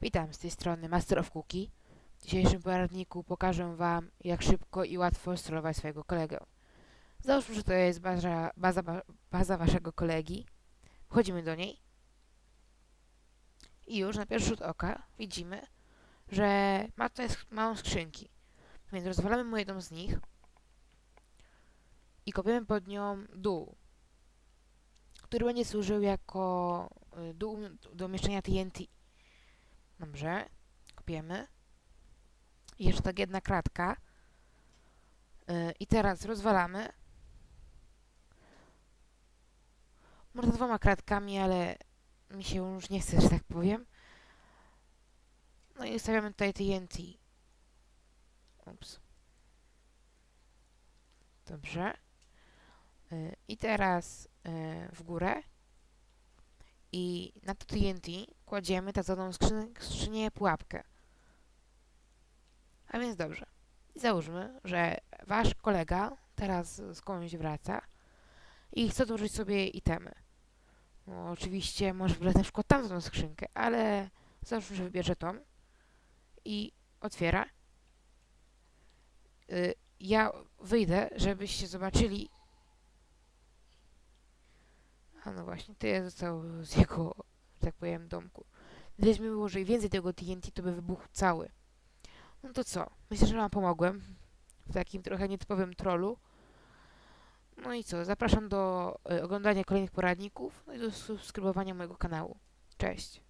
Witam z tej strony Master of Cookie. W dzisiejszym poradniku pokażę Wam, jak szybko i łatwo strollować swojego kolegę. Załóżmy, że to jest baza, baza, ba- baza Waszego kolegi. Wchodzimy do niej i już na pierwszy rzut oka widzimy, że ma tutaj małą skrzynki. Więc rozwalamy mu jedną z nich i kopiemy pod nią dół, który będzie służył jako y, dół do umieszczenia TNT. Dobrze. Kopiemy. Jeszcze tak jedna kratka. Yy, I teraz rozwalamy. Może dwoma kratkami, ale mi się już nie chce, że tak powiem. No i ustawiamy tutaj TNT. Ups. Dobrze. Yy, I teraz yy, w górę. I na to TNT kładziemy tak zwaną skrzynę, skrzynię pułapkę. A więc dobrze. Załóżmy, że wasz kolega teraz skądś wraca i chce odłożyć sobie itemy. No, oczywiście może wybrać na przykład tamtą skrzynkę, ale załóżmy, że wybierze tą i otwiera. Y, ja wyjdę, żebyście zobaczyli. A no właśnie, to ja został z jego, tak powiem, domku. Gdybyśmy wyłożyli więcej tego TNT, to by wybuchł cały. No to co? Myślę, że Wam pomogłem w takim trochę nietypowym trollu. No i co? Zapraszam do y, oglądania kolejnych poradników no i do subskrybowania mojego kanału. Cześć!